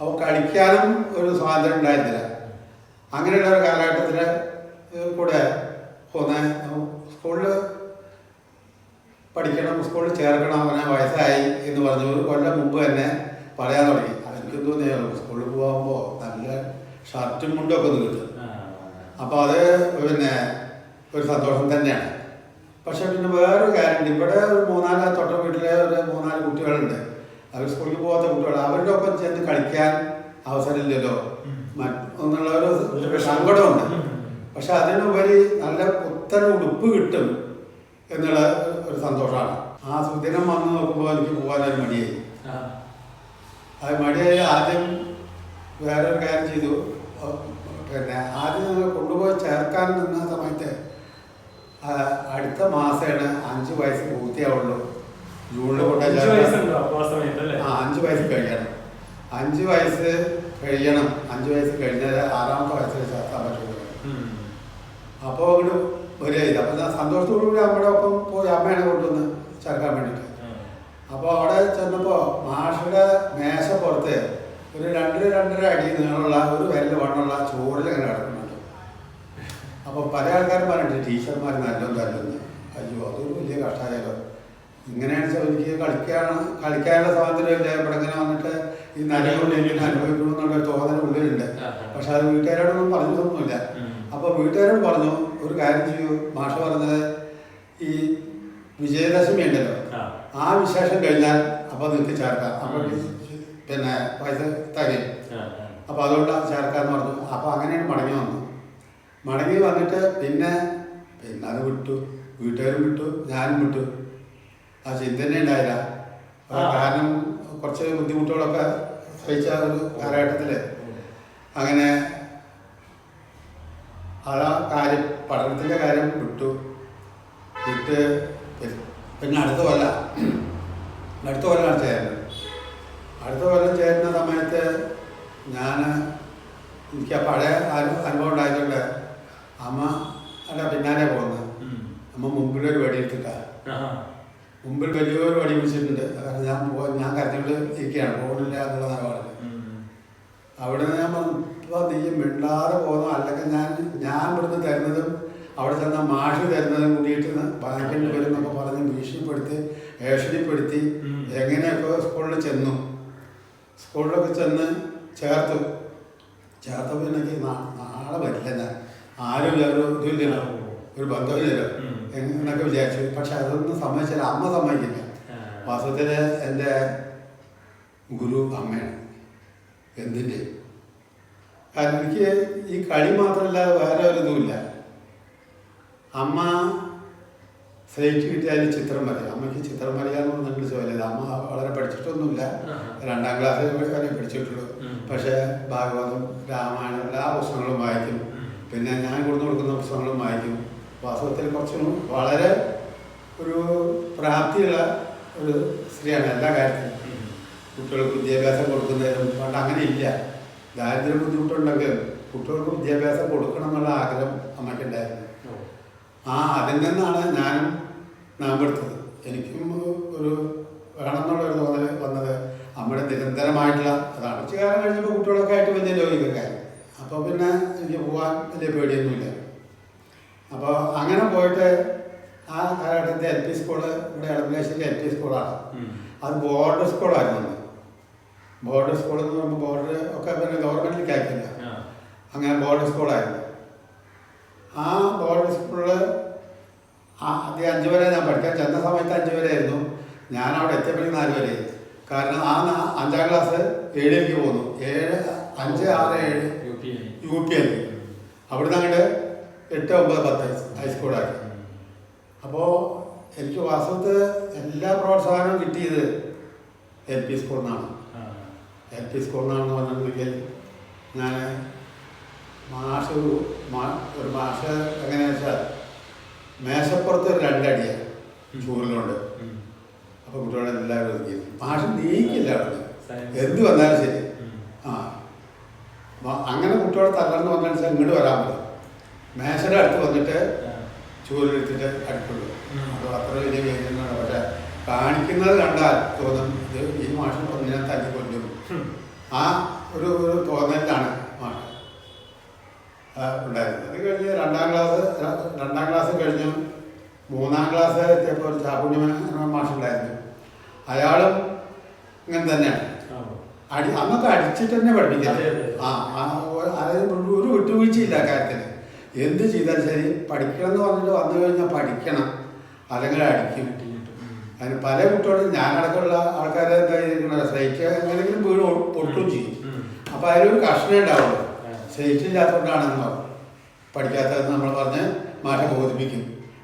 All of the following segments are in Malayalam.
അപ്പോൾ കളിക്കാനും ഒരു സ്വാതന്ത്ര്യം ഉണ്ടായിരുന്നില്ല. അങ്ങനെയുള്ള ഒരു കാലഘട്ടത്തിൽ കൂടെ പോന്നെ സ്കൂളിൽ പഠിക്കണം സ്കൂളിൽ ചേർക്കണം അവനെ വയസ്സായി എന്ന് പറഞ്ഞു ഒരു കൊല്ലം മുമ്പ് തന്നെ പറയാൻ തുടങ്ങി. അതെനിക്ക് തോന്നിയാലും സ്കൂളിൽ പോകുമ്പോൾ നല്ല ഷർട്ടും മുണ്ടൊക്കെ ഒക്കെ ഒന്ന് കിട്ടും. അപ്പോൾ അത് പിന്നെ ഒരു സന്തോഷം തന്നെയാണ്. പക്ഷെ പിന്നെ വേറൊരു കാര്യമുണ്ട് ഇവിടെ ഒരു മൂന്നാൽ തൊട്ട വീട്ടിലെ ഒരു മൂന്നാൽ കുട്ടികളുണ്ട്. അവർ സ്കൂളിൽ പോകാത്ത കുട്ടികൾ അവരുടെ ഒപ്പം ചെന്ന് കളിക്കാൻ അവസരമില്ലല്ലോ. എന്നുള്ള ഒരു സങ്കടമുണ്ട്. പക്ഷെ അതിനുപരി നല്ല പുത്തൻ ഉടുപ്പ് കിട്ടും എന്നുള്ള ഒരു സന്തോഷമാണ്. ആ സുദിനം വന്ന് നോക്കുമ്പോൾ എനിക്ക് പോകാനൊരു മടിയായി. അത് മടിയായി ആദ്യം വേറൊരു കാര്യം ചെയ്തു. പിന്നെ ആദ്യം ഞങ്ങൾ കൊണ്ടുപോയി ചേർക്കാൻ നിന്ന സമയത്ത് അടുത്ത മാസമാണ് അഞ്ച് വയസ്സ് പൂർത്തിയാവുള്ളൂ. ജൂണിൽ കൊണ്ടുപോയി അപ്പൊ ആ അഞ്ച് വയസ്സ് കഴിയണം. അഞ്ച് വയസ്സ് കഴിയണം. അഞ്ച് വയസ്സ് കഴിഞ്ഞാൽ ആറാമത്തെ വയസ്സിൽ ചേർത്താൻ പറ്റുള്ളൂ. അപ്പോൾ അങ്ങോട്ട് വരിക ഇത്. അപ്പോൾ ഞാൻ സന്തോഷത്തോടു കൂടി അമ്മയുടെ ഒപ്പം പോയി അമ്മയാണ് കൊണ്ടുവന്ന് ചേർക്കാൻ വേണ്ടിയിട്ട്. അപ്പോൾ അവിടെ ചെന്നപ്പോൾ മാഷയുടെ മേശ പുറത്ത് ഒരു രണ്ടര രണ്ടര അടി നീളമുള്ള ഒരു വെല്ല വണ്ണമുള്ള ചോറിൽ അങ്ങനെ കിടക്കുന്നുണ്ട്. അപ്പോൾ പല ആൾക്കാരും പറഞ്ഞിട്ട് ടീച്ചർമാർ നല്ലോണം തല്ലുന്നു. അയ്യോ അതൊരു വലിയ കഷ്ടമായാലോ ഇങ്ങനെയാണ് എനിക്ക് കളിക്കാണ് കളിക്കാനുള്ള സ്വാതന്ത്ര്യം ഇല്ല. ഇവിടെ ഇങ്ങനെ വന്നിട്ട് ഈ നരകൊണ്ട് എനിക്ക് അനുഭവിക്കണം എന്നുള്ള തോന്നൽ ഉള്ളിലുണ്ട്. പക്ഷെ അത് വീട്ടുകാരോടൊന്നും പറഞ്ഞതൊന്നുമില്ല അപ്പൊ വീട്ടുകാരോട് പറഞ്ഞു ഒരു കാര്യം ചെയ്യൂ. മാഷ പറഞ്ഞത് ഈ വിജയദശമി ഉണ്ടല്ലോ. ആ. വിശേഷം കഴിഞ്ഞാൽ അപ്പൊ നിങ്ങൾക്ക് ചേർക്കാം. അപ്പൊ പിന്നെ പൈസ തകയും അപ്പൊ അതുകൊണ്ട് ചേർക്കാന്ന് പറഞ്ഞു. അപ്പൊ അങ്ങനെയാണ് മടങ്ങി വന്നു മടങ്ങി വന്നിട്ട് പിന്നെ പിന്നെ അത് വിട്ടു. വീട്ടുകാരും വിട്ടു. ഞാനും വിട്ടു. ആ ചിന്ത തന്നെ ഉണ്ടായില്ല കാരണം കുറച്ച് ബുദ്ധിമുട്ടുകളൊക്കെ സഹിച്ച ഒരു കാലഘട്ടത്തിൽ അങ്ങനെ ആ കാര്യം പഠനത്തിന്റെ കാര്യം വിട്ടു. വിട്ട് പിന്നെ അടുത്ത കൊല്ല. അടുത്ത കൊല്ലമാണ് ചേരുന്നത്. അടുത്ത കൊല്ലം ചേരുന്ന സമയത്ത് ഞാൻ എനിക്ക് ആ പഴയ അനു- അനുഭവം ഉണ്ടായതുകൊണ്ട് അമ്മ അല്ല പിന്നാലെ പോകുന്നത്. അമ്മ മുമ്പിലൊരു വെടിയെടുത്തിട്ടാ. മുമ്പിൽ വലിയൊരു വടി പിടിച്ചിട്ടുണ്ട് കാരണം ഞാൻ പോകാൻ ഞാൻ കരഞ്ഞുകൊണ്ട് ഇരിക്കുകയാണ്. പോകുന്നില്ല എന്നുള്ള നിലപാടിൽ അവിടെ നിന്ന് ഞാൻ പറഞ്ഞു ഇപ്പോൾ നീ മിണ്ടാതെ പോകുന്നു അല്ലെങ്കിൽ ഞാൻ ഞാൻ ഇവിടുന്ന് തരുന്നതും അവിടെ ചെന്ന മാഷ് തരുന്നതും കൂടിയിട്ട് ബാങ്കിന്റെ വരുന്നൊക്കെ പറഞ്ഞ് ഭീഷണിപ്പെടുത്തി ഏഷണിപ്പെടുത്തി. എങ്ങനെയൊക്കെ സ്കൂളിൽ ചെന്നു. സ്കൂളിലൊക്കെ ചെന്ന് ചേർത്തു. ചേർത്തപ്പോൾ എനിക്ക് നാളെ വരില്ല ഞാൻ. ആരും ഒരു ഇതില്ലല്ലോ ഒരു ബന്ധമില്ലല്ലോ. എന്നൊക്കെ വിചാരിച്ചു. പക്ഷെ അതൊന്നും സമ്മതിച്ചില്ല. അമ്മ സമ്മതിക്കില്ല. വാസ്തവത്തിൽ എന്റെ ഗുരു അമ്മയാണ്. എന്തിന്റെ? കാരണം എനിക്ക് ഈ കളി മാത്രമല്ല വേറെ ഒരു ഇതുമില്ല. അമ്മ സ്ലേറ്റ് കിട്ടിയാൽ ചിത്രം വരയും അമ്മയ്ക്ക് ചിത്രം വരയാന്ന് പറഞ്ഞിട്ട് ചോദിച്ചത് അമ്മ വളരെ പഠിച്ചിട്ടൊന്നുമില്ല. രണ്ടാം ക്ലാസ്സിൽ വരെ പഠിച്ചിട്ടുള്ളൂ. പക്ഷേ ഭാഗവതം രാമായണം എല്ലാ പുസ്തകങ്ങളും വായിക്കും. പിന്നെ ഞാൻ കൊടുത്തു കൊടുക്കുന്ന പുസ്തകങ്ങളും വായിക്കും. വാസ്തവത്തിൽ കുറച്ചും വളരെ ഒരു പ്രാപ്തിയുള്ള ഒരു സ്ത്രീയാണ് എല്ലാ കാര്യത്തിലും. കുട്ടികൾക്ക് വിദ്യാഭ്യാസം കൊടുക്കുന്നതിനും പണ്ട് അങ്ങനെ ഇല്ല. ദാരിദ്ര്യ ബുദ്ധിമുട്ടുണ്ടെങ്കിലും കുട്ടികൾക്ക് വിദ്യാഭ്യാസം കൊടുക്കണം എന്നുള്ള ആഗ്രഹം അമ്മയ്ക്കുണ്ടായിരുന്നു ആ അതിൽ നിന്നാണ് ഞാനും നാമ്പെടുത്തത് എനിക്കും ഒരു വേണം എന്നുള്ളൊരു തോന്നൽ വന്നത് അമ്മയുടെ നിരന്തരമായിട്ടുള്ള അതാണ്. ഉച്ചകാലം കഴിഞ്ഞപ്പോൾ കുട്ടികളൊക്കെ ആയിട്ട് വലിയ ലോകിക്കൊക്കെ അപ്പോൾ പിന്നെ എനിക്ക് പോകാൻ വലിയ പേടിയൊന്നുമില്ല അപ്പോൾ അങ്ങനെ പോയിട്ട് ആ കാലഘട്ടത്തെ എൽ പി സ്കൂൾ ഇവിടെ എളമ്പലേശ്ശേരി എൽ പി സ്കൂളാണ്. അത് ബോർഡർ സ്കൂളായിരുന്നു. ബോർഡർ സ്കൂൾ എന്ന് പറയുമ്പോൾ ബോർഡർ ഒക്കെ പിന്നെ ഗവൺമെന്റിലേക്ക് ആക്കില്ല. അങ്ങനെ ബോർഡർ സ്കൂളായിരുന്നു ആ ബോർഡർ സ്കൂളിൽ ആദ്യം അഞ്ചു വരെ ഞാൻ പഠിക്കാൻ ചെന്ന സമയത്ത് അഞ്ചു വരെ ആയിരുന്നു ഞാൻ അവിടെ എത്തിയപ്പോഴേക്കും നാല് വരെ കാരണം ആ അഞ്ചാം ക്ലാസ് ഏഴിലേക്ക് പോന്നു ഏഴ് അഞ്ച് ആറ് ഏഴ് യു പി. ആയി അവിടുന്ന് അങ്ങോട്ട് എട്ട് ഒമ്പത് പത്ത് ഹൈസ്കൂളായി. അപ്പോൾ എനിക്ക് വാസ്തവത്തിൽ എല്ലാ പ്രോത്സാഹനവും കിട്ടിയത് എൽ പി സ്കൂളിൽ നിന്നാണ്. എൽ പി സ്കൂളിൽ നിന്നാണെന്ന് പറഞ്ഞിട്ടുണ്ടെങ്കിൽ ഞാൻ മാഷ് ഒരു മാഷ് എങ്ങനെയാണെന്ന് വെച്ചാൽ മേശപ്പുറത്ത് ഒരു രണ്ടടിയാണ് ചൂറിലുണ്ട്. അപ്പോൾ കുട്ടികളെല്ലാവരും ഒതുക്കി മാഷ് നീക്കില്ല അവിടെ. എന്ത് വന്നാലും ശരി. ആ. അങ്ങനെ കുട്ടികളെ തകർന്ന് വന്നാൽ ഇങ്ങോട്ട് വരാൻ പറ്റും മേശയുടെ അടുത്ത് വന്നിട്ട്. ചൂരിലെടുത്തിട്ട് അടുക്കുള്ളൂ ഉം. അപ്പോൾ അത്ര വലിയ കാണിക്കുന്നത് കണ്ടാൽ തോന്നും ഇത് ഈ മാഷൻ ഒന്നിനെ തല്ലി കൊല്ലും. ആ ഒരു ഒരു തോന്നലിലാണ് മാഷ് ആ, ഉണ്ടായിരുന്നത്. അത് കഴിഞ്ഞ് രണ്ടാം ക്ലാസ് രണ്ടാം ക്ലാസ് കഴിഞ്ഞു മൂന്നാം ക്ലാസ് എത്തിയപ്പോൾ ഒരു ചാക്കുണ്യ മാഷ് ഉണ്ടായിരുന്നു അയാളും ഇങ്ങനെ തന്നെയാണ്. അടി അന്നൊക്കെ അടിച്ചിട്ട് തന്നെ പഠിപ്പിക്കാം പഠിപ്പിക്കുന്നത് ആ അതായത് ഒരു- ഒരു വിട്ടുവീഴ്ചയില്ല കാര്യത്തിൽ എന്ത് ചെയ്താലും ശരി പഠിക്കണം എന്ന് പറഞ്ഞിട്ട് വന്നു കഴിഞ്ഞാൽ പഠിക്കണം. അല്ലെങ്കിൽ അടിക്കും. അതിന് പല കുട്ടികളും ഞാനടക്കമുള്ള ആൾക്കാരെ എന്താ ചെയ്തിരിക്കുന്നത്? സ്ലൈറ്റ് എങ്ങനെയെങ്കിലും വീട് പൊട്ടും ചെയ്യും. അപ്പോൾ അതിലൊരു കഷ്ണ ഉണ്ടാവുള്ളൂ. സ്ലൈറ്റ് ഇല്ലാത്തതുകൊണ്ടാണെന്നോ പഠിക്കാത്തതെന്ന് നമ്മൾ പറഞ്ഞ് മാഷെ ബോധിപ്പിക്കും.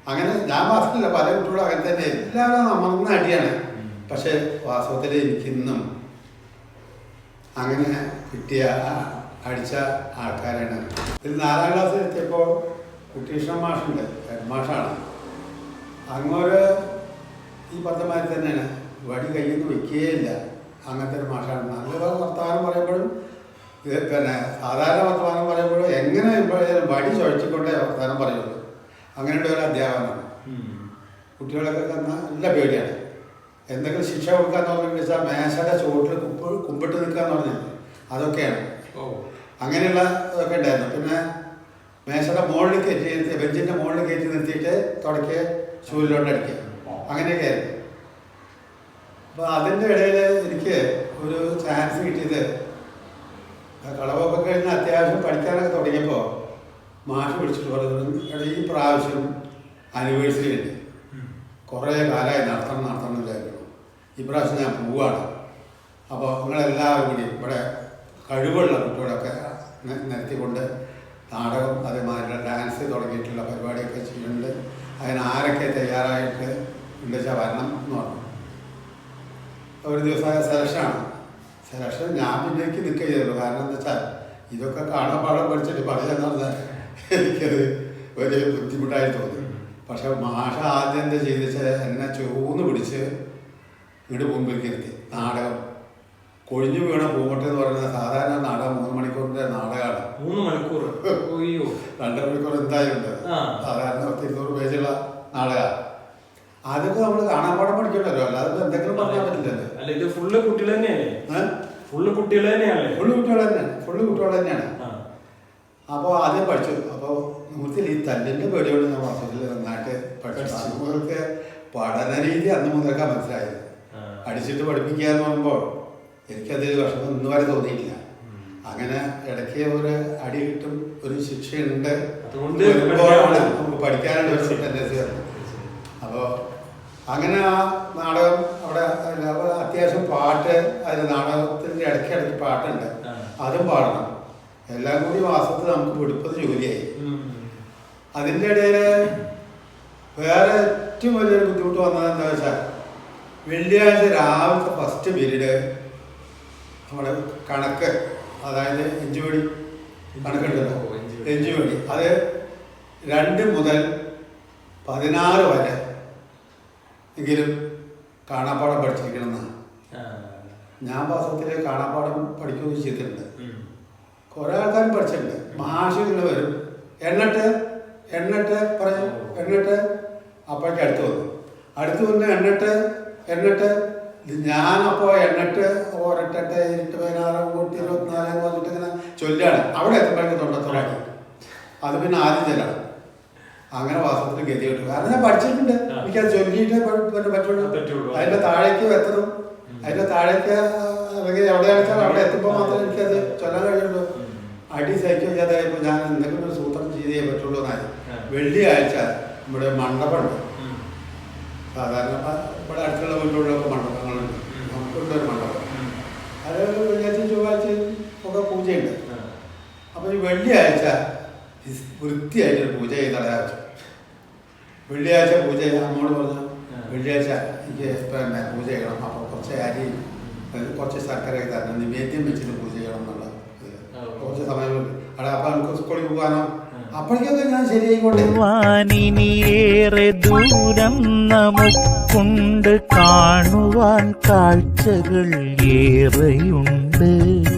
അങ്ങനെ ഞാൻ മാത്രമല്ല പല കുട്ടികളും അങ്ങനെ തന്നെ. എല്ലാവരും നമ്മളൊന്നും അടിയാണ്. പക്ഷെ വാസ്തവത്തിൽ എനിക്കിന്നും അങ്ങനെ കിട്ടിയ അടിച്ച ആൾക്കാരാണ്. ഇതിൽ നാലാം ക്ലാസ്സിൽ എത്തിയപ്പോൾ കുട്ടീഷ്ണ മാഷുണ്ട് മാഷാണ്. അങ്ങോട്ട് ഈ പറഞ്ഞമാതിരി തന്നെയാണ്. വടി കയ്യിൽ നിന്ന് വെക്കുകയില്ല അങ്ങനത്തെ ഒരു മാഷാണ്. നല്ല വർത്തമാനം പറയുമ്പോഴും ഇത് പിന്നെ സാധാരണ വർത്തമാനം പറയുമ്പോഴും എങ്ങനെ ഇപ്പോഴും വടി ചുഴച്ചിക്കൊണ്ടേ വർത്തമാനം പറയുള്ളൂ. അങ്ങനെയുള്ള ഒരു അധ്യാപനമാണ് കുട്ടികളൊക്കെ നല്ല പേടിയാണ്. എന്തെങ്കിലും ശിക്ഷ കൊടുക്കാന്ന് പറഞ്ഞു വെച്ചാൽ മേശയുടെ ചുവട്ടിൽ കുപ്പ് കുമ്പിട്ട് നിൽക്കുക എന്ന് പറഞ്ഞില്ലേ? അതൊക്കെയാണ്. അങ്ങനെയുള്ള ഇതൊക്കെ ഉണ്ടായിരുന്നു. പിന്നെ മേശയുടെ മുകളിൽ കയറ്റി ബെഞ്ചിന്റെ മുകളിൽ കയറ്റി നിർത്തിയിട്ട് തുടക്കി ചൂരിലോട്ട് അടിക്കുക. അങ്ങനെയൊക്കെ ആയിരുന്നു അപ്പോൾ അതിന്റെ ഇടയിൽ എനിക്ക് ഒരു ചാൻസ് കിട്ടിയത് കളവൊക്കെ കഴിഞ്ഞ് അത്യാവശ്യം പഠിക്കാനൊക്കെ തുടങ്ങിയപ്പോൾ മാഷ് വിളിച്ചിട്ട് പറഞ്ഞു "എടാ, ഈ പ്രാവശ്യം ആനിവേഴ്സറി ഉണ്ട് കുറേ കാലമായി നടത്തണം നടത്തണം എന്നില്ലായിരുന്നു ഇപ്രാവശ്യം ഞാൻ പോവാണ്. അപ്പോൾ നിങ്ങളെല്ലാവരും കൂടി ഇവിടെ കഴിവുള്ള കുട്ടികളൊക്കെ നിർത്തിക്കൊണ്ട് നാടകം അതേമാതിരി ഡാൻസ് തുടങ്ങിയിട്ടുള്ള പരിപാടിയൊക്കെ ചെയ്യുന്നുണ്ട്. അതിന് ആരൊക്കെ തയ്യാറായിട്ട് വെച്ചാൽ വരണം എന്ന് പറഞ്ഞു. ഒരു ദിവസമായ സെലക്ഷനാണ്. സെലക്ഷൻ ഞാൻ പിന്നേക്ക് നിൽക്കുക ചെയ്തുള്ളൂ കാരണം എന്താ വെച്ചാൽ ഇതൊക്കെ കാണാൻ പാടം പഠിച്ചിട്ട് പറയാന്ന് പറഞ്ഞാൽ എനിക്കത് വലിയ ബുദ്ധിമുട്ടായി തോന്നി. പക്ഷെ മാഷ ആദ്യം എന്താ ചെയ്തെന്ന് വെച്ചാൽ എന്നെ ചൂന്ന് പിടിച്ച് ഇങ്ങോട്ട് മുമ്പിലേക്ക് ഇരുത്തി. നാടകം. കൊഴിഞ്ഞു വീണ പൂമട്ട് എന്ന് പറയുന്നത് സാധാരണ നാടകം മൂന്ന് മണിക്കൂറിന്റെ നാടകമാണ് മൂന്ന് മണിക്കൂർ? രണ്ടര മണിക്കൂർ എന്തായാലും സാധാരണ പത്ത് ഇരുന്നൂറ് പേജുള്ള നാടകമാണ് അതൊക്കെ നമ്മൾ കാണാൻ പാടം പഠിക്കണ്ടല്ലോ. അല്ലാതെ എന്തെങ്കിലും പറഞ്ഞാൽ പറ്റില്ലല്ലോ. അല്ല ഇത് ഫുള്ള് കുട്ടികൾ തന്നെയല്ലേ? ഫുള്ള് കുട്ടികൾ തന്നെയാണല്ലേ? ഫുള്ള് കുട്ടികൾ തന്നെയാണ് ഫുള്ള് കുട്ടികൾ തന്നെയാണ്. അപ്പോൾ ആദ്യം പഠിച്ചു. അപ്പോൾ മുഖത്തിൽ ഈ തല്ലിന്റെ പേടിയോട് ഞാൻ വാസ്തവത്തിൽ നന്നായിട്ട് പഠിച്ചു. അന്ന് മുതൽക്ക് പഠന രീതി അന്ന് മുതൽക്കാണ് മനസ്സിലായത്. അടിച്ചിട്ട് പഠിപ്പിക്കുക എന്ന് പറയുമ്പോൾ എനിക്കതിൽ വിഷമം ഇന്ന് വരെ തോന്നിയിട്ടില്ല. അങ്ങനെ ഇടയ്ക്ക് ഒരു അടി കിട്ടും ഒരു ശിക്ഷയുണ്ട്. അതുകൊണ്ട് പഠിക്കാനുള്ള- നമുക്ക് പഠിക്കാനുള്ള ഒരു ടെൻഡൻസി വരുന്നത് അപ്പോൾ അങ്ങനെ ആ നാടകം അവിടെ അത്യാവശ്യം പാട്ട് അതിന് നാടകത്തിന്റെ ഇടയ്ക്ക് ഇടയ്ക്ക് പാട്ടുണ്ട് അതും പാടണം. എല്ലാം കൂടി മാസത്തിൽ നമുക്ക് വെടുപ്പത് ജോലിയായി. അതിന്റെ അതിന്റെ ഇടയിൽ വേറെ ഏറ്റവും വലിയൊരു ബുദ്ധിമുട്ട് വന്നത് എന്താ വെച്ചാൽ വെള്ളിയാഴ്ച രാവിലത്തെ ഫസ്റ്റ് പീരീഡ് നമ്മുടെ കണക്ക് അതായത് എഞ്ചുപടി കണക്കുണ്ടല്ലോ. എഞ്ചുപടി അത് രണ്ട് മുതൽ പതിനാറ് വരെ എങ്കിലും കാണാപ്പാടം പഠിച്ചിരിക്കണമെന്നാണ്. ഞാൻ വാസ്തവത്തിൽ കാണാപ്പാടം പഠിക്കുകയും ചെയ്തിട്ടുണ്ട് കുറേ ആൾക്കാരും പഠിച്ചിട്ടുണ്ട്. മാഷ് ഇങ്ങനെ വരും. എണ്ണട്ട് എണ്ണട്ട് പറഞ്ഞു എണ്ണട്ട് അപ്പോഴേക്ക് അടുത്ത് വന്നു. അടുത്ത് വന്ന് എണ്ണട്ട് എണ്ണട്ട്. ഞാനപ്പോൾ എണ്ണട്ട് ഒരട്ടെട്ട് ഇരുട്ട് പതിനാറ് കൂട്ടി ഇരുപത്തിനാല് പറഞ്ഞിട്ട് ഇങ്ങനെ ചൊല്ലാണ്. അവിടെ എത്തുമ്പോഴേക്കും തൊണ്ടത്തോടാക്കി അത് പിന്നെ ആദ്യം ചെല്ലണം. അങ്ങനെ വാസ്തവത്തിൽ ഗതി കിട്ടും. കാരണം ഞാൻ പഠിച്ചിട്ടുണ്ട്. എനിക്ക് അത് ചൊല്ലിയിട്ട് പറ്റുള്ളൂ. അതിന്റെ താഴേക്ക് എത്തണം. അതിന്റെ താഴേക്ക് അല്ലെങ്കിൽ എവിടെ വെച്ചാൽ അവിടെ എത്തുമ്പോൾ മാത്രമേ എനിക്കത് ചൊല്ലാൻ കഴിയുള്ളൂ. അടി സഹിക്കും ചെയ്യാതായപ്പോൾ ഞാൻ എന്തെങ്കിലും ഒരു സൂത്രം ചെയ്തേ പറ്റുള്ളൂ എന്നായി. വെള്ളിയാഴ്ച നമ്മുടെ മണ്ഡപമുണ്ട്. സാധാരണ ഇവിടെ അടുത്തുള്ള വീട്ടിലുള്ള മണ്ഡപങ്ങളുണ്ട്. നമുക്കുണ്ട് ഒരു മണ്ഡപം. അത് വെള്ളിയാഴ്ച ചൊവ്വാഴ്ചയും ഒക്കെ പൂജയുണ്ട്. അപ്പോൾ ഈ വെള്ളിയാഴ്ച വൃത്തിയായിട്ടൊരു പൂജ ചെയ്ത് തടയാറ് വെള്ളിയാഴ്ച പൂജ ചെയ്യാൻ അമ്മോട് പറഞ്ഞു. വെള്ളിയാഴ്ച എനിക്ക് പിന്നെ പൂജ ചെയ്യണം. അപ്പോൾ കുറച്ച് അരി കുറച്ച് ശർക്കരയൊക്കെ തരണം. നിവേദ്യം വെച്ചിട്ട് പൂജ ചെയ്യണം എന്നുള്ള ഇത്. ആ. കുറച്ച് സമയം അവിടെ അപ്പം എനിക്ക് സ്കൂളിൽ പോകാനോ. അപ്പോഴേക്കൊക്കെ ഞാൻ ശരിയായിക്കോട്ടെ. ദൂരം നമുക്കുണ്ട്. കാണുവാൻ കാഴ്ചകൾ ഏറെയുണ്ട്.